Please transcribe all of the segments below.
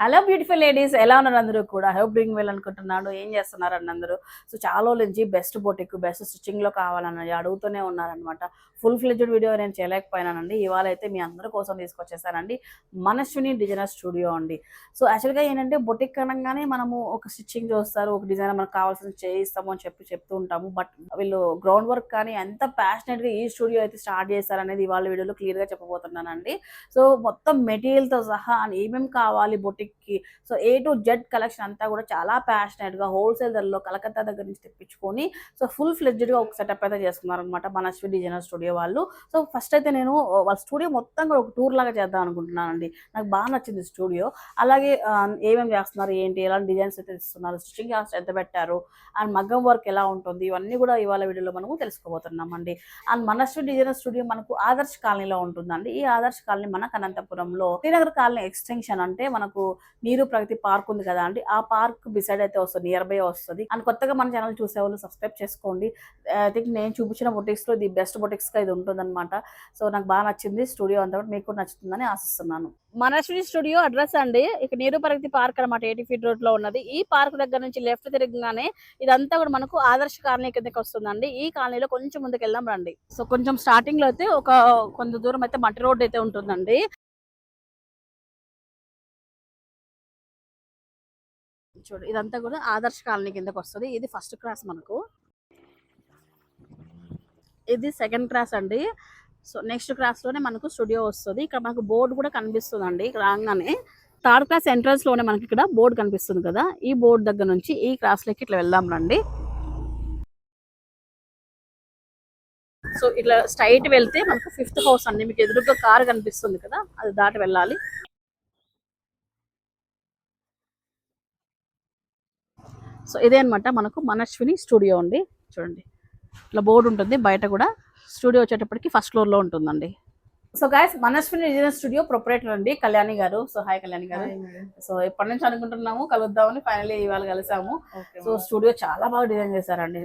Hello beautiful ladies ఎలా ఉన్నారు అందరూ కూడా? హెల్ప్ డూయింగ్ వెల్ అనుకుంటున్నాను. ఏం చేస్తున్నారు అని అందరూ? సో చాలా రోజుల నుంచి బెస్ట్ బొటిక్ బెస్ట్ స్టిచ్చింగ్లో కావాలని అడుగుతూనే ఉన్నారనమాట ఫుల్ ఫ్లెడ్జ్డ్ వీడియో నేను చేయలేకపోయినానండి. ఇవాళ అయితే మీ అందరి కోసం తీసుకొచ్చేసానండి. మనస్విని డిజైనర్ స్టూడియో అండి. సో యాక్చువల్గా ఏంటంటే బొటిక్ అనగానే మనము ఒక స్టిచ్చింగ్ చూస్తారు ఒక డిజైన్ మనకు కావాల్సిన చేయిస్తాము అని చెప్పి చెప్తూ ఉంటాము. బట్ వీళ్ళు గ్రౌండ్ వర్క్ కానీ ఎంత ప్యాషనెట్గా గా ఈ స్టూడియో అయితే స్టార్ట్ చేశారనేది ఇవాళ వీడియోలో క్లియర్గా చెప్పబోతున్నానండి. సో మొత్తం మెటీరియల్తో సహా ఏమేమి కావాలి బొటిక్ కి. So A to Z collection అంతా కూడా చాలా ప్యాషనెట్గా హోల్సేల్ ధరలో కలకత్తా దగ్గర నుంచి తెప్పించుకొని సో ఫుల్ ఫ్లెడ్జ్డ్గా ఒక సెటప్ అయితే చేస్తున్నారు అనమాట మనస్వి డిజైనర్ స్టూడియో వాళ్ళు. సో ఫస్ట్ అయితే నేను వాళ్ళ స్టూడియో మొత్తం కూడా ఒక టూర్ లాగా చేద్దాం అనుకుంటున్నానండి. నాకు బాగా నచ్చింది స్టూడియో. అలాగే ఏమేమి చేస్తున్నారు ఏంటి ఎలాంటి డిజైన్స్ అయితే ఇస్తున్నారు స్టిచ్చింగ్ ఎంత పెట్టారు అండ్ మగ్గం వర్క్ ఎలా ఉంటుంది ఇవన్నీ కూడా ఇవాళ వీడియోలో మనము తెలుసుకోబోతున్నామండి. అండ్ మనస్వి డిజైనర్ స్టూడియో మనకు ఆదర్శ్ కాలనీలో ఉంటుందండి. ఈ ఆదర్శ్ కాలనీ మన అనంతపురంలో. శ్రీనగర్ కాలనీ ఎక్స్టెన్షన్ అంటే మనకు నీరు ప్రగతి పార్క్ ఉంది కదా అండి ఆ పార్క్ బిసైడ్ అయితే వస్తుంది నియర్ బై వస్తుంది. అండ్ కొత్తగా మన ఛానల్ చూసే వాళ్ళు సబ్స్క్రైబ్ చేసుకోండి. Uh, ఐ థింక్ నేను చూపించిన బొటిక్స్లో ది బెస్ట్ బొటిక్స్గా ఇది ఉంటుందన్నమాట. సో నాకు బాగా నచ్చింది స్టూడియో అంతా మీకు కూడా నచ్చుతుందని ఆశిస్తున్నాను. మనస్వి స్టూడియో అడ్రస్ అండి. ఇక నీరు ప్రగతి పార్క్ అనమాట ఎయిటీ ఫీట్ రోడ్లో ఉన్నది. ఈ పార్క్ దగ్గర నుంచి లెఫ్ట్ తిరగగానే ఇదంతా కూడా మనకు ఆదర్శ కాలనీ కిందకి వస్తుందండి. ఈ కాలనీలో కొంచెం ముందుకు వెళ్దాం రండి. సో కొంచెం స్టార్టింగ్లో అయితే ఒక కొంత దూరం అయితే మట్టి రోడ్ అయితే ఉంటుందండి. చూడు ఇదంతా కూడా ఆదర్శ కాలనీ కిందకి వస్తుంది. ఇది ఫస్ట్ క్రాస్ మనకు. ఇది సెకండ్ క్రాస్ అండి. సో నెక్స్ట్ క్రాస్లోనే మనకు స్టూడియో వస్తుంది. ఇక్కడ మనకు బోర్డు కూడా కనిపిస్తుందండి ఇక్కడ రాగానే థర్డ్ క్లాస్ ఎంట్రన్స్లోనే మనకి ఇక్కడ బోర్డు కనిపిస్తుంది కదా. ఈ బోర్డు దగ్గర నుంచి ఈ క్రాస్లోకి ఇట్లా వెళ్దాం రండి. సో ఇట్లా స్ట్రైట్ వెళ్తే మనకు ఫిఫ్త్ హౌస్ అండి. మీకు ఎదురుగా కార్ కనిపిస్తుంది కదా అది దాటి వెళ్ళాలి. సో ఇదే అనమాట మనకు మనశ్విని స్టూడియో అండి. చూడండి. ఇట్లా బోర్డు ఉంటుంది. బయట కూడా స్టూడియో వచ్చేటప్పటికి ఫస్ట్ ఫ్లోర్లో ఉంటుందండి. So guys Manasvini design studio proprietor అండి కళ్యాణి గారు. సో హాయ్ కళ్యాణి గారు. సో ఎప్పటి నుంచి అనుకుంటున్నాము? కలుద్దామని ఫైనల్లీ ఇవాళ కలిసాము. సో స్టూడియో చాలా బాగా డిజైన్ చేశారండి.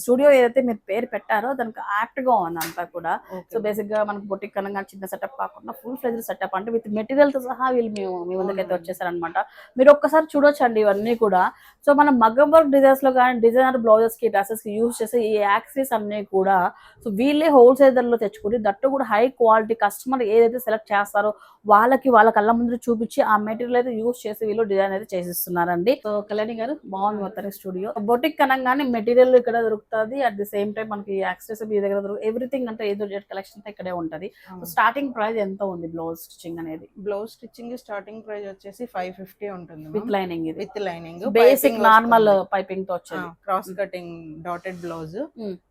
స్టూడియో ఏదైతే మీరు పేరు పెట్టారో దానికి యాప్ట్గా ఉంది అంతా కూడా. సో బేసిక్గా మనకు బొటిక్ అనగా చిన్న సెటప్ కాకుండా ఫుల్ ఫ్లెజ్ సెటప్ అంటే విత్ మెటీరియల్తో సహా వీళ్ళు మేము మీ ముందుకైతే వచ్చేసారనమాట మీరు ఒక్కసారి చూడొచ్చండి ఇవన్నీ కూడా. సో మనం మగ్గం వర్క్ డిజైన్స్లో కానీ డిజైనర్ బ్లౌజెస్కి డ్రెస్సెస్కి యూజ్ చేసే ఈ యాక్సెస్ అన్ని కూడా సో వీళ్ళే హోల్సేల్ ధరలో తెచ్చుకుని దట్టు కూడా హై క్వాలిటీ కస్టమర్ ఏదైతే సెలెక్ట్ చేస్తారో వాళ్ళకి వాళ్ళ కళ్ళ ముందు చూపించి ఆ మెటీరియల్ అయితే యూజ్ చేసి వీళ్ళు డిజైన్ అయితే చేసిస్తున్నారండి. సో కళ్యాణి గారు బాగుంది మొత్తం స్టూడియో బొటిక్ అనగానే మెటీరియల్ ఇక్కడ దొరుకుతుంది. అట్ ది సేమ్ టైం మనకి యాక్సెస్ మీ దగ్గర దొరుకు ఎవ్రీథింగ్ అంటే ఏదో జెట్ కలెక్షన్ అయితే ఇక్కడే ఉంటది. స్టార్టింగ్ ప్రైస్ ఎంత ఉంది బ్లౌజ్ స్టిచ్చింగ్ అనేది? బ్లౌజ్ స్టిచ్చింగ్ స్టార్టింగ్ ప్రైస్ వచ్చేసి ఫైవ్ ఫిఫ్టీ ఉంటుంది విత్ లైనింగ్ ఇది. విత్ లైనింగ్ బేసిక్ నార్మల్ పైపింగ్తో వచ్చేది. Cross cutting dotted blouse.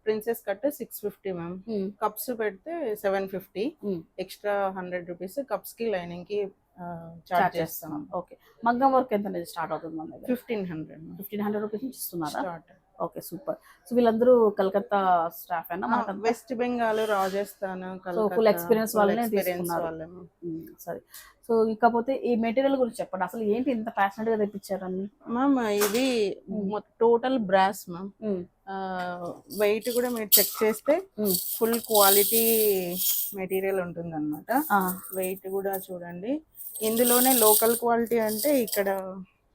Princess cut six fifty ma'am cups పెడితే seven fifty. Extra hundred rupees కప్స్కి లైనింగ్కి చార్జ్ చేస్తున్నాం. చేస్తాం ఓకే. మగ్గం వర్క్ ఎంత అనేది స్టార్ట్ అవుతుంది మన దగ్గర? Fifteen hundred fifteen hundred rupees నుంచి ఇస్తున్నారా? స్టార్ట్. Okay super. సో వీళ్ళందరూ కలకత్తా స్టాఫ్ అయినా వెస్ట్ బెంగాల్ రాజస్థాన్ full experience వాళ్ళనే తీసుకున్నారు. సరే. సో ఇకపోతే ఈ మెటీరియల్ గురించి చెప్పండి. అసలు ఏంటి ఇంత ప్యాషనెట్గా తెప్పించారని మ్యామ్ ఇది టోటల్ బ్రాస్ మ్యామ్. వెయిట్ కూడా మీరు చెక్ చేస్తే ఫుల్ క్వాలిటీ మెటీరియల్ ఉంటుంది అనమాట వెయిట్ కూడా చూడండి. ఇందులోనే లోకల్ క్వాలిటీ అంటే ఇక్కడ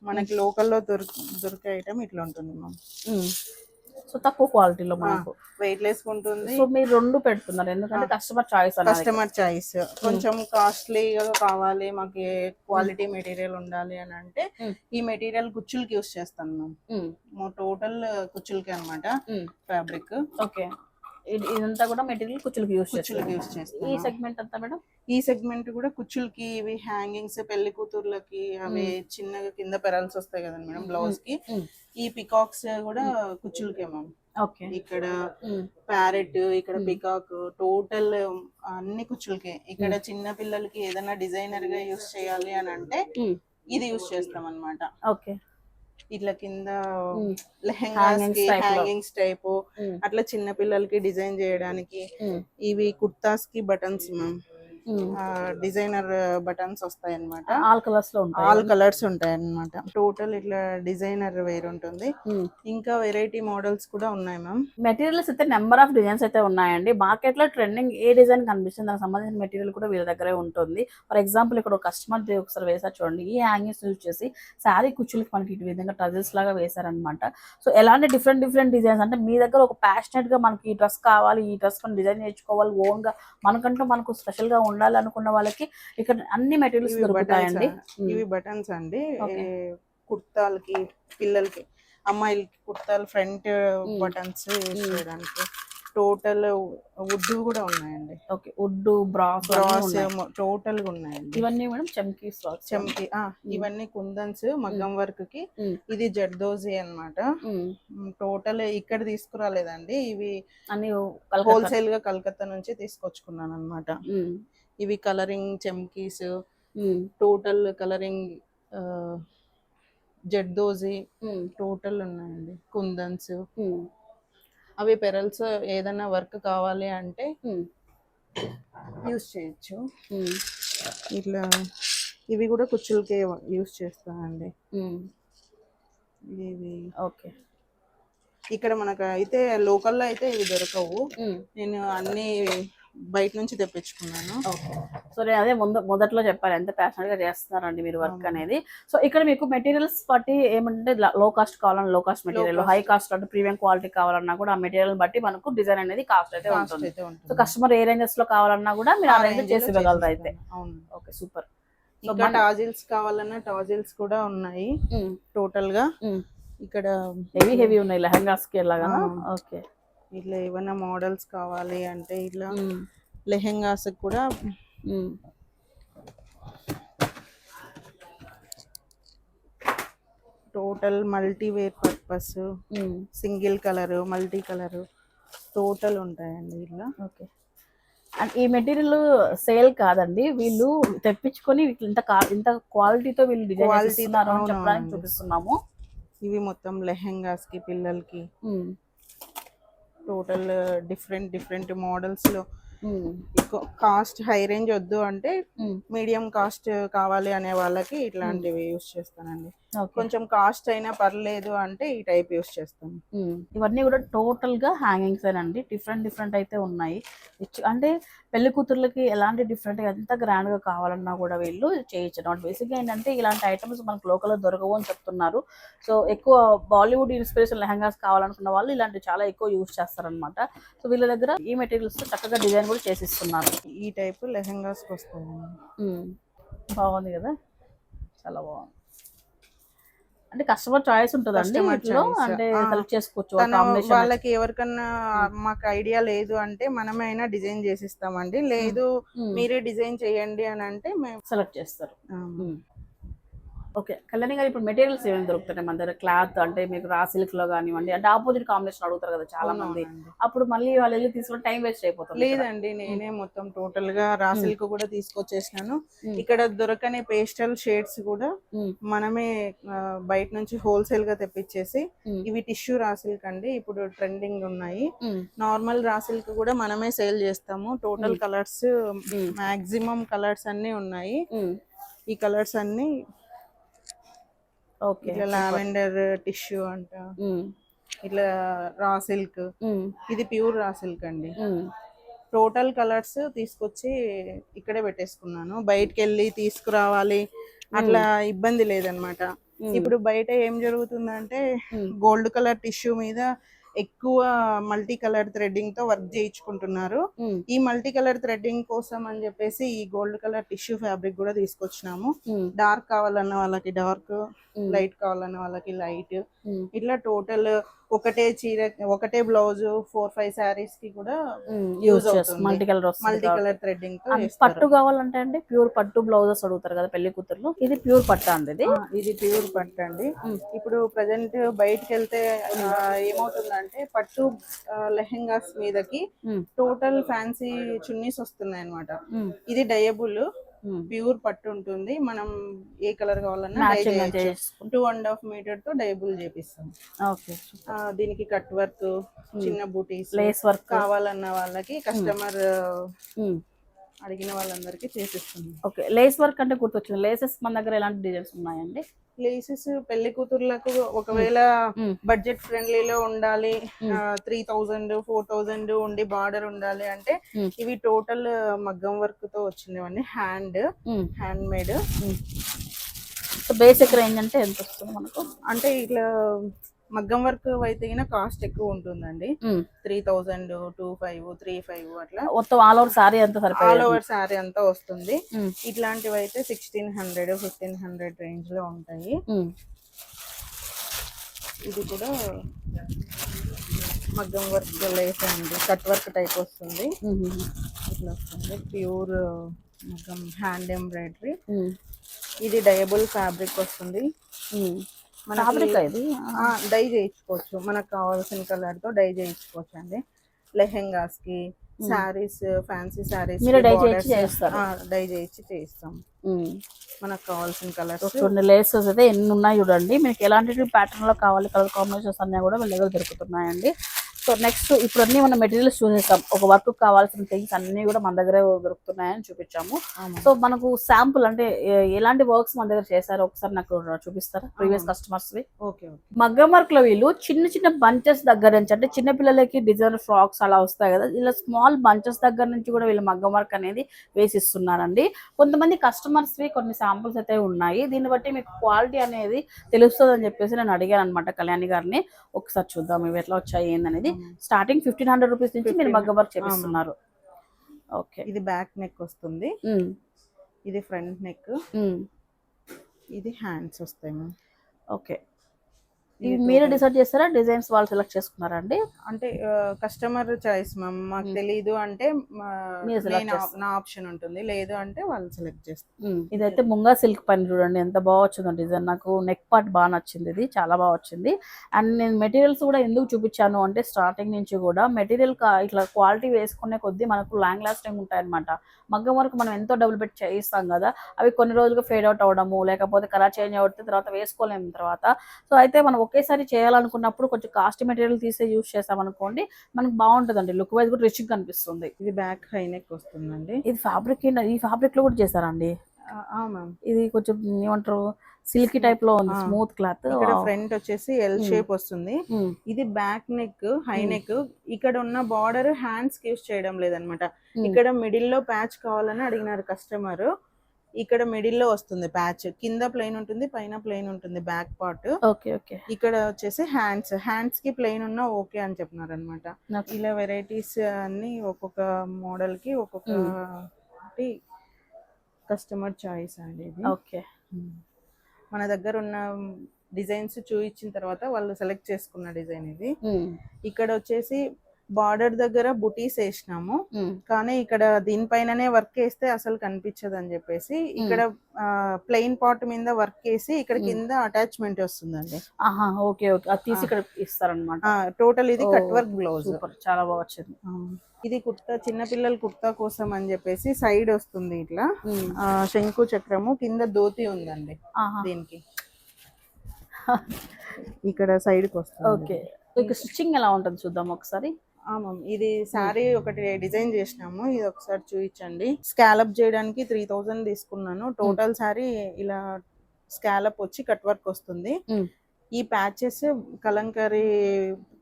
మనకి లోకల్లో దొరికి దొరికే ఐటమ్ ఇట్లా ఉంటుంది మ్యామ్. సో తక్కువ క్వాలిటీలో మనకు. వెయిట్ లెస్ ఉంటుంది. సో మీరు రెండు పెడుతున్నారు ఎందుకంటే కస్టమర్ చాయిస్ కస్టమర్ చాయిస్ కొంచెం కాస్ట్లీగా కావాలి మాకు క్వాలిటీ మెటీరియల్ ఉండాలి అని అంటే. ఈ మెటీరియల్ కుచ్చులకి యూస్ చేస్తాను మ్యామ్ టోటల్ కుచ్చులకి అనమాట ఫ్యాబ్రిక్ ఓకే. ఇదంతా కూడా మెటీరియల్ కుచ్చులకి యూస్ కుచ్చులకి యూస్ ఈ చేస్తాను సెగ్మెంట్ అంతా మేడం? ఈ సెగ్మెంట్ కూడా కుచ్చులకి ఇవి హ్యాంగింగ్స్ పెళ్ళి కూతుర్లకి అవి చిన్నగా కింద పెరల్స్ వస్తాయి కదండి మేడం బ్లౌజ్కి ఈ పికాక్స్ కూడా కుచ్చులకే మ్యామ్ ఓకే. ఇక్కడ ప్యారెట్ ఇక్కడ. పికాక్ టోటల్ అన్ని కుచ్చులకే. ఇక్కడ చిన్న పిల్లలకి ఏదైనా డిజైనర్గా యూస్ చేయాలి అని అంటే ఇది యూస్ చేస్తాం అన్నమాట ఓకే. ఇట్లా కింద లెహెంగాస్. హ్యాంగింగ్స్ టైప్ అట్లా చిన్న పిల్లలకి డిజైన్ చేయడానికి ఇవి కుర్తాస్కి బటన్స్ మ్యామ్. డిజైనర్ బటన్స్ వస్తాయి అన్నమాట ఆల్ కలర్స్లో ఉంటాయి? ఆల్ కలర్స్ ఉంటాయి అన్నమాట టోటల్ ఇట్లా డిజైనర్ వేర్ ఉంటుంది. ఇంకా వెరైటీ మోడల్స్ కూడా ఉన్నాయి మ్యామ్ మెటీరియల్స్ అయితే నెంబర్ ఆఫ్ డిజైన్స్ అయితే ఉన్నాయండి. మార్కెట్లో ట్రెండింగ్ ఏ డిజైన్ కనిపిస్తుంది దానికి సంబంధించిన మెటీరియల్ కూడా వీళ్ళ దగ్గరే ఉంటుంది. ఫర్ ఎగ్జాంపుల్ ఇక్కడ ఒక కస్టమర్ ఒకసారి వేసారు చూడండి. ఈ హ్యాంగింగ్స్ యూజ్ చేసి శారీ కుచ్చులకి మనకి ఇటు విధంగా టజల్స్ లాగా వేశారనమాట సో ఎలాంటి డిఫరెంట్ డిఫరెంట్ డిజైన్స్ అంటే మీ దగ్గర ఒక ప్యాషనెట్గా మనకి ఈ డ్రెస్ కావాలి ఈ డ్రెస్ మనం డిజైన్ నేర్చుకోవాలి ఓన్గా మనకంటూ మనకు స్పెషల్గా ఉండాలి అనుకున్న వాళ్ళకి ఇక్కడ అన్ని మెటీరియల్స్ దొరుకుతాయండి. ఇవి బటన్స్ అండి. కుర్తాలకి పిల్లలకి అమ్మాయిలకి కుర్తాలు ఫ్రంట్ బటన్స్. చేయడానికి టోటల్ వుడ్ కూడా ఉన్నాయండి. ఓకే వుడ్ బ్రాస్ బ్రాస్ టోటల్గా ఉన్నాయండి. ఇవన్నీ మేడం చమ్కీ స్టాక్స్ చెంకి ఇవన్నీ కుందన్స్ మగ్గం వర్క్కి. ఇది జర్దోజీ అన్నమాట. టోటల్ ఇక్కడ తీసుకురాలేదండి. ఇవి అన్ని హోల్సేల్గా కలకత్తా. నుంచి తీసుకొచ్చుకున్నాను అన్నమాట ఇవి కలరింగ్ చెమ్కీస్ టోటల్ కలరింగ్ జడ్దోజీ టోటల్ ఉన్నాయండి. కుందన్స్ అవి పెరల్స్ ఏదైనా వర్క్ కావాలి అంటే యూస్ చేయొచ్చు. ఇట్లా ఇవి కూడా కుచ్చులకే యూస్ చేస్తానండి. ఇవి. ఓకే ఇక్కడ మనకు అయితే లోకల్లో అయితే ఇవి దొరకవు. నేను అన్ని బయట నుంచి తెప్పించుకున్నాను. ఓకే. సో నేను అదే ముందు మొదట్లో చెప్పాను ఎంత ప్యాషనెట్గా చేస్తున్నారండి మీరు వర్క్ అనేది. సో ఇక్కడ మీకు మెటీరియల్స్ బట్టి ఏమంటే లో కాస్ట్ కావాలన్నా low cost material. High cost అంటే ప్రీమియం క్వాలిటీ కావాలన్నా కూడా ఆ మెటీరియల్ బట్టి మనకు డిజైన్ అనేది కాస్ట్ అయితే ఉంటుంది. సో కస్టమర్ ఏ రేంజెస్లో కావాలన్నా కూడా మీరు ఆ రేంజ్ చేసి ఇవ్వగలరు అయితే. అవును. ఓకే సూపర్ ఇంకా టాజిల్స్ కావాలన్నా టాజిల్స్ కూడా ఉన్నాయి. టోటల్గా ఇక్కడ హెవీ హెవీ ఉన్నాయి లెహంగాస్కి ఎలాగా. ఓకే. ఇట్లా ఏమైనా మోడల్స్ కావాలి అంటే ఇట్లా లెహెంగాస్ కూడా total multi wear purpose single colour multi colour total ఉంటాయండి ఇట్లా. ఓకే. అండ్ ఈ మెటీరియల్ సేల్ కాదండి. వీళ్ళు తెప్పించుకొని ఇంత ఇంత క్వాలిటీతో వీళ్ళు డిజైన్ అవును, చెప్పడానికి. చూపిస్తున్నాము. ఇవి మొత్తం లెహెంగాస్కి పిల్లలకి టోటల్ డిఫరెంట్ డిఫరెంట్ మోడల్స్లో కాస్ట్ హై రేంజ్ వద్దు అంటే మీడియం కాస్ట్ కావాలి అనే వాళ్ళకి ఇట్లాంటివి యూస్ చేస్తానండి. కొంచెం కాస్ట్ అయినా పర్లేదు అంటే ఈ టైప్ యూస్ చేస్తాను ఇవన్నీ కూడా టోటల్గా హ్యాంగింగ్స్ అండి డిఫరెంట్ డిఫరెంట్ అయితే ఉన్నాయి. అంటే పెళ్ళి కూతుర్లకి ఎలాంటి డిఫరెంట్ ఎంత గ్రాండ్గా కావాలన్నా కూడా వీళ్ళు చేయొచ్చు అనమాట బేసిక్గా ఏంటంటే ఇలాంటి ఐటమ్స్ మనకు లోకల్ దొరకవు అని చెప్తున్నారు. సో ఎక్కువ బాలీవుడ్ ఇన్స్పిరేషన్ లెహంగాస్ కావాలనుకున్న వాళ్ళు ఇలాంటి చాలా ఎక్కువ యూస్ చేస్తారనమాట సో వీళ్ళ దగ్గర ఈ మెటీరియల్స్ చక్కగా డిజైన్ కూడా చేసిస్తున్నారు. ఈ టైప్ లెహెంగాస్ ఉమ్. బాగుంది కదా? చాలా బాగుంది. అంటే కస్టమర్ చాయిస్ ఉంటుందండి వీటిలో. అంటే. సెలెక్ట్ చేసుకోవచ్చు వాళ్ళకి ఎవరికన్నా మాకు ఐడియా లేదు అంటే మనమైనా డిజైన్ చేసిస్తామండి. లేదు మీరే డిజైన్ చేయండి అని అంటే మేము సెలెక్ట్ చేస్తారు. ఓకే కళ్యాణి గారు ఇప్పుడు మెటీరియల్స్ ఏమేమి దొరుకుతాయి మన దగ్గర క్లాత్ అంటే మీకు రా సిల్క్లో కానివ్వండి అంటే ఆపోజిట్ కాంబినేషన్ అడుగుతారు కదా చాలా మంది. అప్పుడు మళ్ళీ వాళ్ళు వెళ్ళి తీసుకుని టైం వేస్ట్ అయిపోతుంది. లేదండి నేనే మొత్తం టోటల్గా రాసిల్క్ కూడా తీసుకొచ్చేసినాను. ఇక్కడ దొరకని పేస్టల్ షేడ్స్ కూడా. మనమే బయట నుంచి హోల్సేల్గా తెప్పించేసి. ఇవి టిష్యూ రాసిల్క్ అండి ఇప్పుడు ట్రెండింగ్ ఉన్నాయి నార్మల్ రాసిల్క్ కూడా మనమే సేల్ చేస్తాము టోటల్. కలర్స్. మాక్సిమం కలర్స్ అన్ని ఉన్నాయి ఈ కలర్స్ అన్ని ఇట్లా లావెండర్ టిష్యూ అంట. ఇట్లా రా సిల్క్. ఇది ప్యూర్ రా సిల్క్ అండి. టోటల్ కలర్స్ తీసుకొచ్చి ఇక్కడే పెట్టేసుకున్నాను. బయటకు వెళ్ళి తీసుకురావాలి. అట్లా ఇబ్బంది లేదనమాట. ఇప్పుడు బయట ఏం జరుగుతుందంటే గోల్డ్ కలర్ టిష్యూ మీద ఎక్కువ మల్టీ కలర్ థ్రెడ్డింగ్తో వర్క్ చేయించుకుంటున్నారు. ఈ మల్టీ కలర్ థ్రెడ్డింగ్ కోసం అని చెప్పేసి ఈ గోల్డ్ కలర్ టిష్యూ ఫ్యాబ్రిక్ కూడా తీసుకొచ్చినాము. డార్క్ కావాలన్న వాళ్ళకి డార్క్ లైట్ కావాలన్న వాళ్ళకి లైట్. ఇట్లా టోటల్ ఒకటే చీర ఒకటే బ్లౌజ్ ఫోర్ ఫైవ్ శారీస్కి కూడా యూజ్ యూజ్ చేస్తాం అవుతుంది. Multi colour multi. Colour threading. పట్టు కావాలంటే అండి ప్యూర్ పట్టు బ్లౌజెస్ అడుగుతారు కదా పెళ్ళి కూతుర్లు ఇది ప్యూర్ పట్టు అండి ఇది ఇది ప్యూర్ పట్టు అండి. ఇప్పుడు ప్రజెంట్ బయటకు వెళ్తే ఏమవుతుందంటే పట్టు లెహెంగాస్ మీదకి. టోటల్ ఫ్యాన్సీ చున్నీస్ వస్తున్నాయి అనమాట ఇది డయబుల్. ప్యూర్ పట్టు ఉంటుంది. మనం ఏ కలర్ కావాలన్నా టూ అండ్ హాఫ్ మీటర్తో డయబుల్ చేపిస్తాం. దీనికి కట్ వర్క్ చిన్న బూటీస్ లేస్ వర్క్ కావాలన్న వాళ్ళకి కస్టమర్ అడిగిన వాళ్ళందరికీ చేసిస్తుంది ఓకే లేస్ వర్క్ అంటే గుర్తొచ్చింది. లేసెస్ మన దగ్గర ఎలాంటి డిజైన్స్ ఉన్నాయండి? ప్లేసెస్ పెళ్ళి కూతుర్లకు ఒకవేళ. బడ్జెట్ ఫ్రెండ్లీలో ఉండాలి. త్రీ థౌజండ్ ఫోర్ థౌజండ్ ఉండి బార్డర్ ఉండాలి అంటే. ఇవి టోటల్ మగ్గం వర్క్తో వచ్చినవన్నీ hand hand made basic range అంటే ఎంత వస్తుంది మనకు? అంటే ఇట్లా మగ్గం వర్క్ అయితే కాస్ట్ ఎక్కువ ఉంటుందండి. Three thousand two five three five అట్లా. మొత్తం ఆల్ ఓవర్ సారీ అంతా ఆల్ ఓవర్ శారీ అంతా వస్తుంది. ఇట్లాంటివి అయితే సిక్స్టీన్ హండ్రెడ్ ఫిఫ్టీన్ హండ్రెడ్ రేంజ్లో ఉంటాయి. ఇది కూడా మగ్గం వర్క్ లేస్ అండి. కట్ వర్క్ టైప్ వస్తుంది. ఇట్లా వస్తుంది. ప్యూర్ మగ్గం హ్యాండ్ ఎంబ్రాయిడరీ. ఇది డయబుల్ ఫ్యాబ్రిక్ వస్తుంది. ఫ్యాబ్రిక్ ఇది? ఆ, డై చేయించుకోవచ్చు. మనకు కావాల్సిన కలర్తో డై చేయించుకోవచ్చు అండి లెహెంగాస్కి శారీస్ ఫ్యాన్సీ శారీస్ మీరే dye చేయించి చేస్తారా? డై చేయించి చేయిస్తాం. మనకు కావాల్సిన కలర్స్ చూడండి లేసెస్ అయితే ఎన్ని ఉన్నాయి చూడండి. మీకు ఎలాంటి ప్యాటర్న్లో కావాలి కలర్ కాంబినేషన్స్ అన్నీ కూడా వీళ్ళ దగ్గర దొరుకుతున్నాయండి. సో నెక్స్ట్ ఇప్పుడు అన్ని మన మెటీరియల్స్ చూసేసాం ఒక వర్క్ కావాల్సిన థింగ్స్ అన్ని కూడా మన దగ్గరే దొరుకుతున్నాయని చూపించాము. సో మనకు శాంపుల్ అంటే ఎలాంటి వర్క్స్ మన దగ్గర చేశారో ఒకసారి నాకు చూపిస్తారా? ప్రీవియస్ కస్టమర్స్ వి. Okay okay. మగ్గం వర్క్లో వీళ్ళు చిన్న చిన్న బంచెస్ దగ్గర నుంచి అంటే చిన్న పిల్లలకి డిజైన్ ఫ్రాక్స్ అలా వస్తాయి కదా ఇలా స్మాల్ బంచెస్ దగ్గర నుంచి కూడా వీళ్ళు మగ్గం వర్క్ అనేది వేసిస్తున్నారండి. కొంతమంది కస్టమర్స్ వి కొన్ని శాంపుల్స్ అయితే ఉన్నాయి. దీన్ని బట్టి మీకు క్వాలిటీ అనేది తెలుస్తుంది అని చెప్పేసి నేను అడిగాను అనమాట కళ్యాణి గారిని. ఒకసారి చూద్దాం ఇవి ఎట్లా వచ్చాయి ఏందనేది. స్టార్టింగ్ ఫిఫ్టీన్ హండ్రెడ్ రూపీస్ నుంచి మీరు మగ్గం వర్క్ చేపిస్తున్నారు. ఓకే ఇది బ్యాక్ నెక్ వస్తుంది. ఇది ఫ్రంట్ నెక్ ఇది హ్యాండ్స్ వస్తాయి ఓకే ఇవి మీరే డిసైడ్ చేస్తారా? డిజైన్స్ వాళ్ళు సెలెక్ట్ చేసుకున్నారా అండి అంటే కస్టమర్ చాయిస్ మ్యామ్ మాకు తెలియదు అంటే. నా ఆప్షన్ ఉంటుంది. లేదు అంటే వాళ్ళు సెలెక్ట్ చేస్తారు. ఇదైతే ముంగా సిల్క్ పైన చూడండి. ఎంత బాగా వచ్చిందో డిజైన్ నాకు నెక్ పార్ట్ బాగా నచ్చింది ఇది. చాలా బాగా వచ్చింది. అండ్ నేను మెటీరియల్స్ కూడా ఎందుకు చూపించాను అంటే స్టార్టింగ్ నుంచి కూడా మెటీరియల్ ఇట్లా క్వాలిటీ వేసుకునే కొద్దీ మనకు లాంగ్ లాస్ట్ టైం ఉంటాయి అనమాట మగ్గం వరకు మనం ఎంతో డబ్బులు పెట్టి చేయిస్తాం కదా. అవి కొన్ని రోజులుగా ఫేడ్ అవుట్ అవడము లేకపోతే కలర్ చేంజ్ అవుతే తర్వాత వేసుకోలేము తర్వాత. సో అయితే మనం ఒకేసారి చేయాలనుకున్నప్పుడు కొంచెం కాస్ట్ మెటీరియల్ తీసే యూస్ చేసాం అనుకోండి మనకు బాగుంటుందండి. లుక్ వైజ్ కూడా రిచ్ కనిపిస్తుంది ఇది బ్యాక్ హై నెక్ వస్తుందండి. ఇది ఫ్యాబ్రిక్ ఈ ఫ్యాబ్రిక్లో కూడా చేశారండి. ఇది కొంచెం ఏమంటారు సిల్కీ టైప్లో ఉంది. స్మూత్ క్లాత్ ఇక్కడ ఫ్రంట్ వచ్చేసి ఎల్ షేప్ వస్తుంది. ఇది back neck high Hmm. Neck ఇక్కడ ఉన్న బార్డర్ హ్యాండ్స్కి యూస్ చేయడం లేదనమాట. ఇక్కడ మిడిల్లో ప్యాచ్ కావాలని అడిగినారు కస్టమర్ ఇక్కడ మిడిల్లో వస్తుంది ప్యాచ్. కింద ప్లెయిన్ ఉంటుంది పైన ప్లెయిన్ ఉంటుంది బ్యాక్ పార్ట్. Okay okay. ఇక్కడ వచ్చేసి హ్యాండ్స్. హ్యాండ్స్కి ప్లెయిన్ ఉన్నా ఓకే అని చెప్పినారు అనమాట ఇలా వెరైటీస్ అన్ని ఒక్కొక్క మోడల్కి ఒక్కొక్క కస్టమర్ చాయిస్ అండి ఇది ఓకే మన దగ్గర ఉన్న డిజైన్స్ చూపించిన తర్వాత వాళ్ళు సెలెక్ట్ చేసుకున్న డిజైన్ ఇది. ఇక్కడ వచ్చేసి బార్డర్ దగ్గర బుటీస్ వేసినాము. కానీ ఇక్కడ దీనిపైననే వర్క్ వేస్తే అసలు కనిపించదు అని చెప్పేసి ఇక్కడ ప్లెయిన్ పాట్ మీద వర్క్ వేసి ఇక్కడ. కింద అటాచ్మెంట్ వస్తుందండి. Okay okay. అది తీసి ఇక్కడ ఇస్తారనమాట టోటల్ ఇది కట్ వర్క్ బ్లౌజ్. చాలా బాగా వచ్చింది. ఇది కుర్తా చిన్నపిల్లల కుర్తా కోసం అని చెప్పేసి సైడ్ వస్తుంది ఇట్లా. శంకు చక్రము కింద దోతి ఉందండి దీనికి. ఇక్కడ సైడ్కి వస్తుంది. ఓకే. ఇక స్టిచ్చింగ్ ఎలా ఉంటుంది చూద్దాం ఒకసారి. మ్యామ్ ఇది శారీ ఒకటి డిజైన్ చేసినాము. ఇది ఒకసారి చూపించండి. స్కాలప్ చేయడానికి త్రీ థౌజండ్ తీసుకున్నాను. టోటల్ శారీ ఇలా స్కాలప్ వచ్చి కట్ వర్క్ వస్తుంది. ఈ ప్యాచెస్ కలంకరీ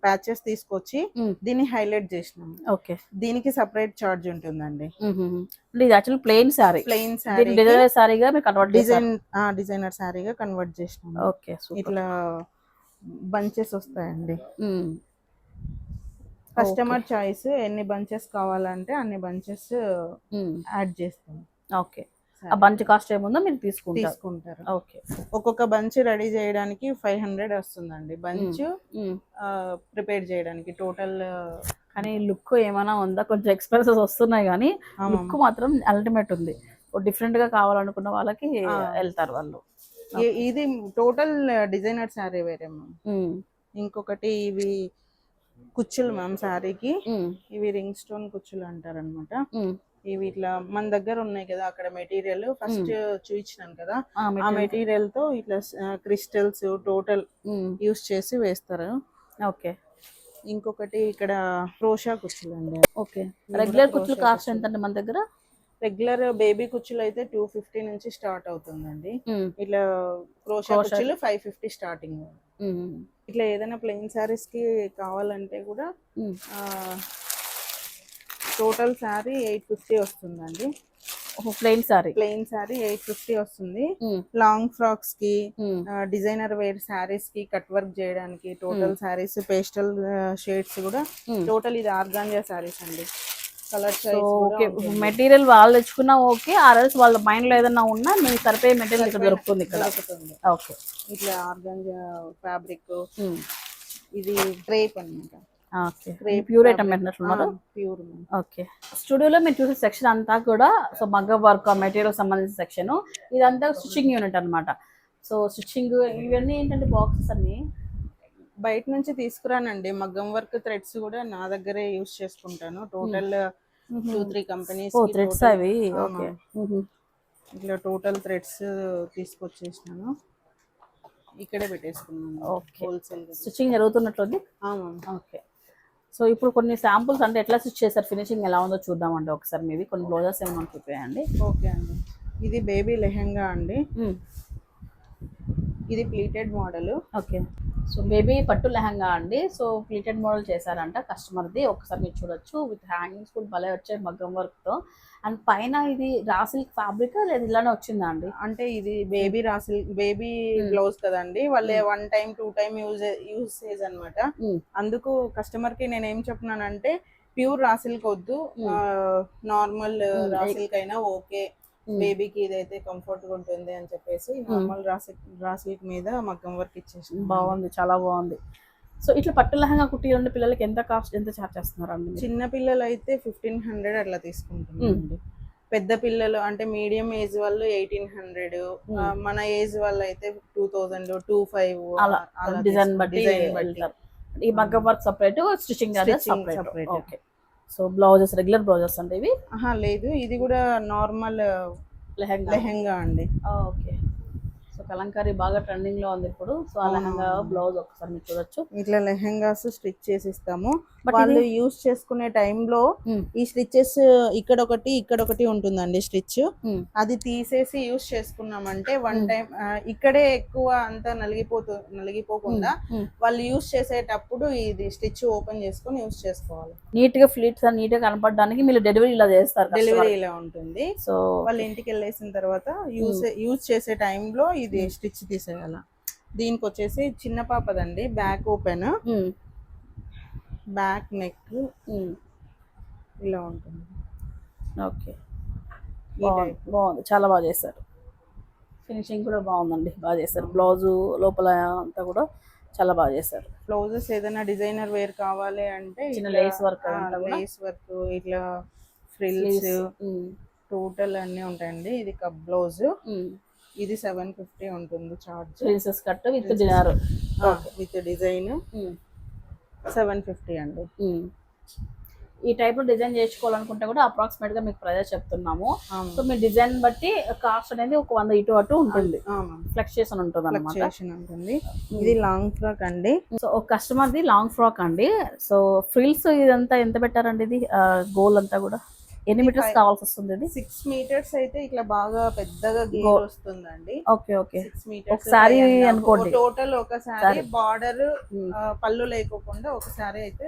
ప్యాచెస్ తీసుకొచ్చి. దీన్ని హైలైట్ చేసినాము. ఓకే. దీనికి సపరేట్ చార్జ్ ఉంటుందండి. ఇది actually plain sari plain sari designer మీరు కన్వర్ట్ డిజైన్ డిజైనర్ శారీగా కన్వర్ట్ చేసినాము. ఓకే ఇట్లా బంచెస్ వస్తాయండి. కస్టమర్ చాయిస్ ఎన్ని బంచెస్ కావాలంటే అన్ని బంచెస్ యాడ్ చేస్తాం. ఓకే. ఆ బంచ్ కాస్ట్ ఏముందో మీరు తీసుకుంటారు. తీసుకుంటారు. ఓకే. ఒక్కొక్క బంచ్ రెడీ చేయడానికి ఫైవ్ హండ్రెడ్ వస్తుందండి. బంచ్ ప్రిపేర్ చేయడానికి టోటల్ కానీ లుక్ ఏమైనా ఉందా? కొంచెం ఎక్స్పెన్సెస్ వస్తున్నాయి కానీ లుక్ మాత్రం అల్టిమేట్ ఉంది. డిఫరెంట్గా కావాలనుకున్న వాళ్ళకి. వెళ్తారు వాళ్ళు. ఇది టోటల్ డిజైనర్ శారీ వేరే ఇంకొకటి ఇవి కుచ్చులు మ్యామ్ శారీకి. ఉమ్, ఇవి రింగ్ స్టోన్ కుచ్చులు అంటారు అనమాట. ఇవి ఇట్లా మన దగ్గర ఉన్నాయి కదా అక్కడ మెటీరియల్. ఫస్ట్ చూపించినాను కదా. ఆ. మెటీరియల్. తో ఇట్లా క్రిస్టల్స్ టోటల్ యూస్ చేసి వేస్తారు. ఓకే. ఇంకొకటి ఇక్కడ క్రోషా కుచ్చులు అండి. ఓకే. Regular crochet cost. ఎంత అండి మన దగ్గర? రెగ్యులర్ బేబీ కుచ్చులు అయితే టూ ఫిఫ్టీ నుంచి స్టార్ట్ అవుతుందండి. ఇట్లా క్రోషా. కుచ్చులు ఫైవ్ ఫిఫ్టీ స్టార్టింగ్. ఇట్లా ఏదైనా ప్లెయిన్ శారీస్కి కావాలంటే కూడా టోటల్ శారీ ఎయిట్ ఫిఫ్టీ వస్తుందండి. Plain sari plain sari eight fifty వస్తుంది. లాంగ్ ఫ్రాక్స్కి డిజైనర్ వేర్ శారీస్కి కట్ వర్క్ చేయడానికి టోటల్ శారీస్ పేస్టల్ షేడ్స్ కూడా టోటల్ ఇది ఆర్గాంజా శారీస్ అండి. ఓకే మెటీరియల్ వాళ్ళు తెచ్చుకున్నా ఓకే ఆర్ఎల్స్ వాళ్ళ మైండ్లో ఏదైనా ఉన్నా మీకు సరిపోయే మెటీరియల్ ఇక్కడ దొరుకుతుంది ఇక్కడ. ఓకే ఇట్లా ఆర్గాంజా ఫ్యాబ్రిక్ ఇది క్రేప్ అన్నమాట. ఓకే ప్యూర్ ఐటమ్ పెట్టినట్లున్నారు ప్యూర్ ఓకే స్టూడియోలో మీరు చూసే సెక్షన్ అంతా కూడా సో మగ్గ వర్క్ మెటీరియల్ సంబంధించిన సెక్షన్ ఇదంతా స్టిచ్చింగ్ యూనిట్ అన్నమాట. సో స్టిచ్చింగ్ ఇవన్నీ ఏంటంటే బాక్సెస్ అన్ని. బయట నుంచి తీసుకురానండి. మగ్గం వర్క్ థ్రెడ్స్ కూడా నా దగ్గరే యూస్ చేసుకుంటాను. Total two three companies threads అవి? ఓకే. ఇట్లా టోటల్ థ్రెడ్స్ తీసుకొచ్చేసినాను. ఇక్కడే పెట్టేసుకున్నాను. Okay. హోల్సేల్ స్టిచ్చింగ్ జరుగుతున్నట్లుంది ఓకే. సో ఇప్పుడు కొన్ని శాంపుల్స్ అంటే ఎట్లా స్టిచ్ చేశారు? ఫినిషింగ్ ఎలా ఉందో చూద్దామండి ఒకసారి మీవి. కొన్ని బ్లౌజెస్ ఏమైనా చూపించండి ఓకే అండి. ఇది బేబీ లెహెంగా అండి. ఇది pleated model okay so baby పట్టు లెహంగా అండి. సో ప్లీటెడ్ మోడల్ చేశారంట కస్టమర్ది ఒకసారి మీరు చూడొచ్చు. విత్ హ్యాంగింగ్స్ కూడా భలే వచ్చాయి మగ్గం వర్క్తో అండ్ పైన ఇది రాసిల్క్ ఫ్యాబ్రిక్ లేదా ఇలానే వచ్చిందా అండి? అంటే ఇది బేబీ రాసి బేబీ బ్లౌజ్ కదండి. వాళ్ళే one time two time use usage అనమాట. అందుకు కస్టమర్కి నేను ఏం చెప్తున్నానంటే ప్యూర్ రాసిల్క్ వద్దు. నార్మల్. రాసిల్క్ అయినా ఓకే బేబీకి ఇదైతే కంఫర్ట్గా ఉంటుంది అని చెప్పేసి నార్మల్ రాసిల్క్ రాసిల్క్ మీద మగ్గం వర్క్ ఇచ్చేసి బాగుంది చాలా బాగుంది. సో ఇట్లా పట్టు లెహంగా కుట్టిరండి పిల్లలకి ఎంత కాస్ట్ ఎంత చార్జ్ చేస్తున్నారండి మీరు? చిన్న పిల్లలు అయితే ఫిఫ్టీన్ హండ్రెడ్ అట్లా తీసుకుంటున్నారండి. పెద్ద పిల్లలు అంటే మీడియం ఏజ్ వాళ్ళు ఎయిటీన్ హండ్రెడ్ మన ఏజ్ వాళ్ళు అయితే టూ థౌజండ్ టూ ఫైవ్ అలా. డిజైన్ బట్టి. ఈ మగ్గం work separate Stitching separate. Okay so blouses regular blouses అంటే ఇవి? లేదు. ఇది కూడా నార్మల్ లెహంగా. లెహెంగా అండి. ఓకే. కలంకారీ బాగా ట్రెండింగ్లో ఉంది ఇప్పుడు. సో ఆ లెహంగా బ్లౌజ్ ఒకసారి మీరు చూడొచ్చు. ఇట్లా లెహెంగాస్ స్టిచ్ చేసి ఇస్తాము వాళ్ళు యూస్ చేసుకునే టైంలో. ఈ స్టిచెస్ ఇక్కడ ఒకటి ఇక్కడ ఒకటి ఉంటుందండి స్టిచ్. అది తీసేసి యూస్ చేసుకున్నామంటే వన్ టైం ఇక్కడే ఎక్కువ అంతా నలిగిపోతూ నలిగిపోకుండా. వాళ్ళు యూస్ చేసేటప్పుడు ఇది స్టిచ్ ఓపెన్ చేసుకొని యూస్ చేసుకోవాలి. నీట్గా ఫ్లీట్స్ నీట్గా కనపడడానికి మీరు డెలివరీ ఇలా చేస్తారు డెలివరీ ఇలా ఉంటుంది. సో వాళ్ళు ఇంటికి వెళ్ళేసిన తర్వాత యూస్ యూజ్ చేసే టైంలో ఇది స్టిచ్ తీసేయాల. దీనికి వచ్చేసి చిన్న పాపదండి బ్యాక్ ఓపెన్. Back neck. ఇలా ఉంటుంది. ఓకే. బాగుంది. బాగుంది. చాలా బాగా చేశారు. ఫినిషింగ్ కూడా బాగుందండి బాగా చేశారు. బ్లౌజు లోపల అంతా కూడా చాలా బాగా చేశారు. బ్లౌజెస్ ఏదైనా డిజైనర్ వేర్ కావాలి అంటే చిన్న అదంతా కూడా? లేస్ వర్క్ ఇట్లా ఫ్రిల్స్ టోటల్ అన్ని ఉంటాయండి. ఇది కప్ బ్లౌజ్. ఇది సెవెన్ ఫిఫ్టీ ఉంటుంది charge princess cut with dinner with design seven fifty అండి. ఈ టైప్లో డిజైన్ చేసుకోవాలనుకుంటే కూడా అప్రాక్సిమేట్గా మీకు ప్రైజెస్ చెప్తున్నాము. సో మీ డిజైన్ బట్టి కాస్ట్ అనేది ఒక వంద ఇటు అటు ఉంటుంది. అవును. ఫ్లక్చుయేషన్ ఉంటుంది అనమాట ఫ్లక్చుయేషన్ ఉంటుంది. ఇది లాంగ్ ఫ్రాక్ అండి. సో ఒక కస్టమర్ ది లాంగ్ ఫ్రాక్ అండి. సో ఫ్రిల్స్ ఇదంతా ఎంత పెట్టారండి ఇది? గోల్ అంతా కూడా? ఎన్ని మీటర్స్ కావాల్సి వస్తుంది ఇది సిక్స్ మీటర్స్ అయితే ఇట్లా బాగా పెద్దగా గేర్ వస్తుందండి. ఓకే ఓకే సిక్స్ మీటర్స్ ఒకసారి అనుకోండి. టోటల్ ఒకసారి బార్డర్ Hmm. పళ్ళు లేకోకుండా ఒకసారి అయితే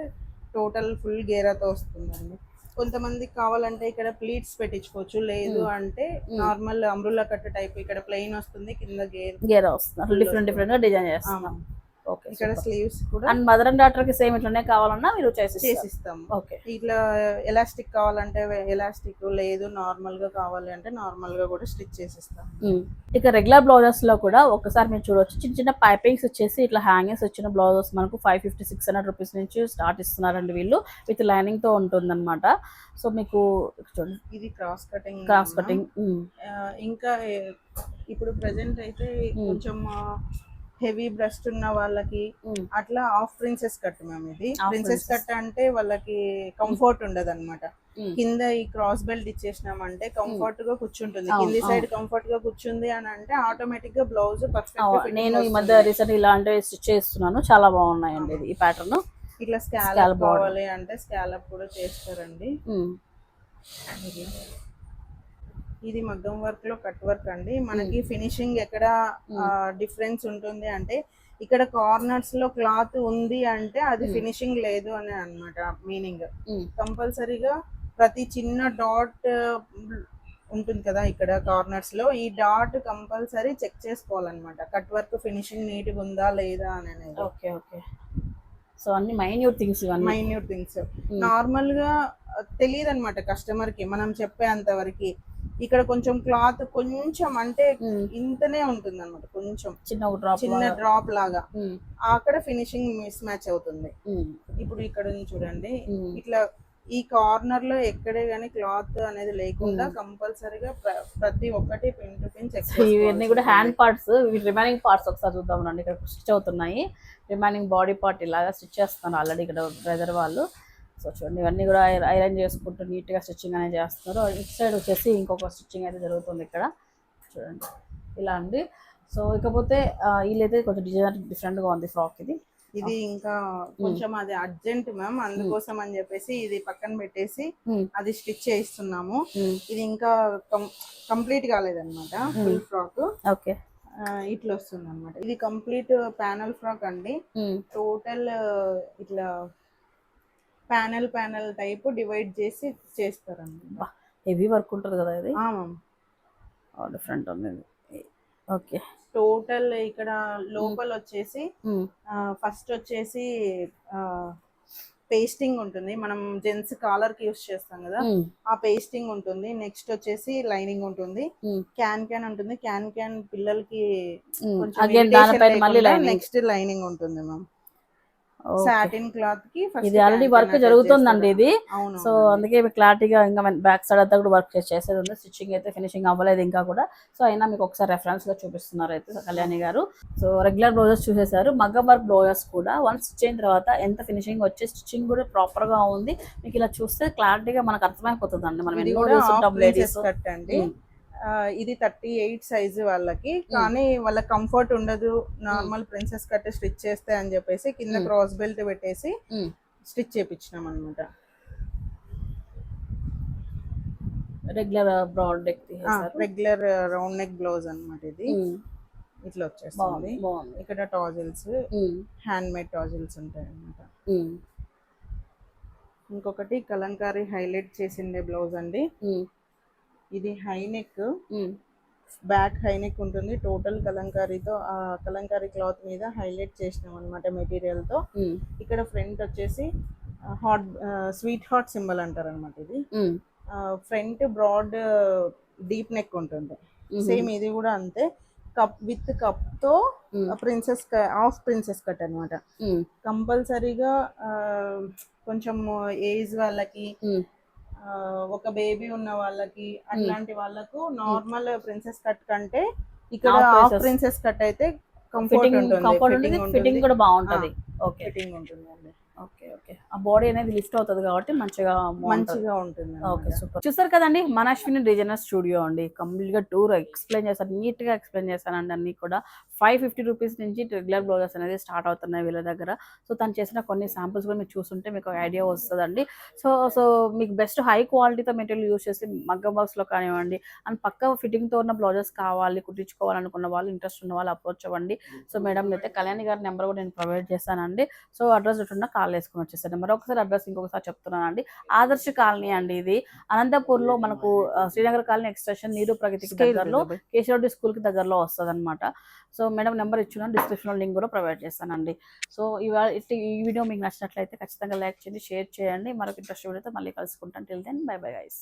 టోటల్ ఫుల్ గేరాతో వస్తుందండి. కొంతమందికి కావాలంటే ఇక్కడ ప్లీట్స్ పెట్టించుకోవచ్చు. లేదు అంటే నార్మల్ అమ్రుల్లా కట్ టైప్ ఇక్కడ ప్లెయిన్ వస్తుంది కింద గేర్ గేర్ వస్తుంది. డిఫరెంట్ డిఫరెంట్గా డిజైన్ ఓకే ఇక్కడ స్లీవ్స్ కూడా అండ్ మదర్ అండ్ డాటర్కి సేమ్ ఇట్లనే కావాలన్నా మీరు చేసి చేసిస్తాము. ఓకే ఇట్లా ఎలాస్టిక్ కావాలంటే ఎలాస్టిక్ లేదు నార్మల్గా కావాలి అంటే నార్మల్గా కూడా స్టిచ్ చేసిస్తాం ఇక రెగ్యులర్ బ్లౌజెస్లో కూడా ఒకసారి మీరు చూడొచ్చు. చిన్న చిన్న పైపింగ్స్ వచ్చేసి ఇట్లా హ్యాంగింగ్స్ వచ్చిన బ్లౌజెస్ మనకు five fifty six hundred rupees నుంచి స్టార్ట్ ఇస్తున్నారండి వీళ్ళు. విత్ లైనింగ్తో ఉంటుందన్నమాట. సో మీకు చూడండి. ఇది క్రాస్ కటింగ్ క్రాస్ కటింగ్ ఇంకా ఇప్పుడు ప్రెసెంట్ అయితే కొంచెం హెవీ బ్రెస్ట్ ఉన్న వాళ్ళకి అట్లా ఆఫ్ ప్రిన్సెస్ కట్ మ్యామ్ ఇది. ప్రిన్సెస్. కట్ అంటే వాళ్ళకి కంఫర్ట్ ఉండదు అనమాట కింద ఈ క్రాస్ బెల్ట్ ఇచ్చేసినామంటే కంఫర్ట్గా కూర్చుంటుంది. కింది. సైడ్ కంఫర్ట్గా కూర్చుంది అని అంటే ఆటోమేటిక్గా బ్లౌజ్ పర్ఫెక్ట్ నేను ఈ మధ్య రీసెంట్ ఇలాంటివి స్టిచ్ చేస్తున్నాను. చాలా బాగున్నాయండి ఇది ఈ ప్యాటర్న్ ఇట్లా స్కాలప్. కావాలి అంటే స్కాలప్ కూడా చేస్తారండి. ఇది మగ్గం వర్క్లో కట్ వర్క్ అండి. మనకి ఫినిషింగ్ ఎక్కడ డిఫరెన్స్ ఉంటుంది అంటే ఇక్కడ కార్నర్స్లో క్లాత్ ఉంది అంటే అది Hmm. ఫినిషింగ్ లేదు అని అన్నమాట మీనింగ్ Hmm. కంపల్సరీగా ప్రతి చిన్న డాట్ ఉంటుంది కదా ఇక్కడ కార్నర్స్లో. ఈ డాట్ కంపల్సరీ చెక్ చేసుకోవాలన్నమాట. కట్ వర్క్ ఫినిషింగ్ నీట్గా ఉందా లేదా అని అనేది. ఓకే ఓకే సో అన్ని మైన్యూట్ థింగ్స్ ఇవన్నీ. Minute things Hmm. నార్మల్గా తెలియదు అనమాట కస్టమర్కి. మనం చెప్పేంత వరకు ఇక్కడ కొంచెం క్లాత్ కొంచెం అంటే. ఇంతనే ఉంటుంది అనమాట కొంచెం. చిన్న డ్రాప్ చిన్న డ్రాప్ లాగా. అక్కడ ఫినిషింగ్ మిస్ మ్యాచ్ అవుతుంది. ఇప్పుడు ఇక్కడ చూడండి ఇట్లా ఈ కార్నర్లో ఎక్కడే గానీ క్లాత్ అనేది లేకుండా. కంపల్సరీగా ప్రతి ఒక్కటి పిన్ టు పిన్ చెక్ ఇవన్నీ కూడా హ్యాండ్ పార్ట్స్ రిమైనింగ్ పార్ట్స్ ఒకసారి చూద్దాం ఇక్కడ స్టిచ్ అవుతున్నాయి. రిమైనింగ్ బాడీ పార్ట్ ఇలాగా స్టిచ్ చేస్తున్నారు ఆల్రెడీ ఇక్కడ బ్రదర్ వాళ్ళు. సో చూడండి ఇవన్నీ కూడా ఐరన్ చేసుకుంటూ నీట్గా స్టిచ్చింగ్ అనేది చేస్తున్నారు ఇటు సైడ్ వచ్చేసి ఇంకొక స్టిచ్చింగ్ అయితే జరుగుతుంది ఇక్కడ. చూడండి ఇలా అండి. సో ఇకపోతే వీళ్ళైతే కొంచెం డిజైన్ డిఫరెంట్గా ఉంది ఫ్రాక్ ఇది. ఇది ఇంకా కొంచెం అది అర్జెంట్ మ్యామ్ అందుకోసం అని చెప్పేసి ఇది పక్కన పెట్టేసి. అది స్టిచ్ చేయిస్తున్నాము. ఇది ఇంకా కంప్లీట్ కాలేదన్నమాట ఫుల్ ఫ్రాక్. ఓకే. ఇట్లా వస్తుంది అనమాట ఇది కంప్లీట్ ప్యానల్ ఫ్రాక్ అండి. టోటల్ ఇట్లా ప్యానల్ ప్యానల్ టైప్ డివైడ్ చేసి చేస్తారు అన్నమాట హెవీ వర్క్ ఉంటుంది కదా ఇది? డిఫరెంట్ ఉంది ఓకే. టోటల్ ఇక్కడ లోపల వచ్చేసి ఫస్ట్ వచ్చేసి పేస్టింగ్ ఉంటుంది. మనం జెంట్స్ కాలర్కి యూస్ చేస్తాం కదా ఆ పేస్టింగ్ ఉంటుంది. నెక్స్ట్ వచ్చేసి లైనింగ్ ఉంటుంది. క్యాన్ క్యాన్ ఉంటుంది. క్యాన్ క్యాన్ పిల్లలకి నెక్స్ట్ లైనింగ్ ఉంటుంది మ్యామ్. సాటిన్ క్లాత్కి ఇది ఆల్రెడీ వర్క్ జరుగుతుందండి ఇది. సో అందుకే క్లారిటీగా ఇంకా బ్యాక్ సైడ్ అంతా కూడా వర్క్ చేసేది ఉంది. స్టిచ్చింగ్ అయితే ఫినిషింగ్ అవ్వలేదు ఇంకా కూడా. సో అయినా మీకు ఒకసారి రెఫరెన్స్గా చూపిస్తున్నారు అయితే కళ్యాణి గారు. సో రెగ్యులర్ బ్లౌజెస్ చూసేసారు మగ్గం వర్క్ బ్లౌజెస్ కూడా వన్స్ స్టిచ్ అయిన తర్వాత ఎంత ఫినిషింగ్ వచ్చి స్టిచ్చింగ్ కూడా ప్రాపర్గా ఉంది. మీకు ఇలా చూస్తే క్లారిటీగా మనకు అర్థమైపోతుంది అండి. మనం ఇది థర్టీ ఎయిట్ సైజు వాళ్ళకి. కానీ వాళ్ళ కంఫర్ట్ ఉండదు. నార్మల్ ప్రిన్సెస్ కట్ స్టిచ్ చేస్తే అని చెప్పేసి కింద Mm. క్రాస్ బెల్ట్ పెట్టేసి స్టిచ్ చేపించినాం అనమాట regular broad neck regular round neck blouse అన్నమాట ఇది. ఇట్లా వచ్చేస్తుంది. ఇక్కడ టాజిల్స్ హ్యాండ్ మేడ్ టాజిల్స్ ఉంటాయి అన్నమాట ఉమ్, ఇంకొకటి కలంకారీ హైలైట్ చేసిండే బ్లౌజ్ అండి. ఇది high neck um, back high neck ఉంటుంది. టోటల్ కలంకారీతో ఆ కలంకారీ క్లాత్ మీద హైలైట్ చేసినాం అనమాట మెటీరియల్తో ఉమ్, ఇక్కడ ఫ్రంట్ వచ్చేసి హాట్ స్వీట్ హాట్ సింబల్ అంటారు అనమాట ఇది ఫ్రంట్ బ్రాడ్ డీప్ నెక్ ఉంటుంది. సేమ్ ఇది కూడా అంతే. కప్ విత్ కప్తో ప్రిన్సెస్ హాఫ్ ప్రిన్సెస్ కట్ అనమాట కంపల్సరీగా కొంచెం ఏజ్ వాళ్ళకి ఒక బేబీ ఉన్న వాళ్ళకి అట్లాంటి వాళ్ళకు నార్మల్ ప్రిన్సెస్ కట్ కంటే ఇక్కడ హాఫ్. ప్రిన్సెస్ కట్ అయితే కంఫర్ట్ ఫిట్టింగ్ ఉంటుంది కంఫర్ట్ ఉంటుంది ఫిట్టింగ్ కూడా బాగుంటది. ఓకే ఫిట్టింగ్ ఉంటుందండి. Okay okay. ఆ బాడీ అనేది లిఫ్ట్ అవుతుంది కాబట్టి మంచిగా మంచిగా ఉంటుంది ఓకే సూపర్. చూసారు కదండి మన అశ్విని డిజైనర్ స్టూడియో అండి. కంప్లీట్గా టూర్ ఎక్స్ప్లెయిన్ చేశారు నీట్గా ఎక్స్ప్లెయిన్ చేశానండి అన్ని కూడా. ఫైవ్ ఫిఫ్టీ రూపీస్ నుంచి రెగ్యులర్ బ్లౌజెస్ అనేది స్టార్ట్ అవుతున్నాయి వీళ్ళ దగ్గర. సో తను చేసిన కొన్ని శాంపుల్స్ కూడా మీరు చూస్తుంటే మీకు ఐడియా వస్తుందండి. సో సో మీకు బెస్ట్ హై క్వాలిటీతో మెటీరియల్ యూస్ చేసి మగ్గం బాక్స్లో కానివ్వండి అండ్ పక్క ఫిట్టింగ్తో ఉన్న బ్లౌజెస్ కావాలి కుట్టించుకోవాలనుకున్న వాళ్ళు ఇంట్రెస్ట్ ఉన్న వాళ్ళు అప్రోచ్ అవ్వండి. సో మేడం అయితే కళ్యాణి గారి నెంబర్ కూడా నేను ప్రొవైడ్ చేశానండి సో అడ్రస్ ఉన్న కాల్ వేసుకుని వచ్చేసాను మరొకసారి అడ్రస్ ఇంకొకసారి చెప్తున్నానండి. ఆదర్శ కాలనీ అండి ఇది. అనంతపూర్లో మనకు శ్రీనగర్ కాలనీ ఎక్స్టెన్షన్ నీరు ప్రగతికి దగ్గరలో కేశవరెడ్డి స్కూల్కి దగ్గరలో వస్తుంది అనమాట సో మేడం నెంబర్ ఇచ్చిన డిస్క్రిప్షన్లో లింక్ కూడా ప్రొవైడ్ చేస్తానండి. సో ఇవాళ ఈ వీడియో మీకు నచ్చినట్లయితే ఖచ్చితంగా లైక్ చేయండి షేర్ చేయండి. మరొక ఇంట్రెస్ట్ వీడియోతో మళ్ళీ కలుసుకుంటాను till then bye bye guys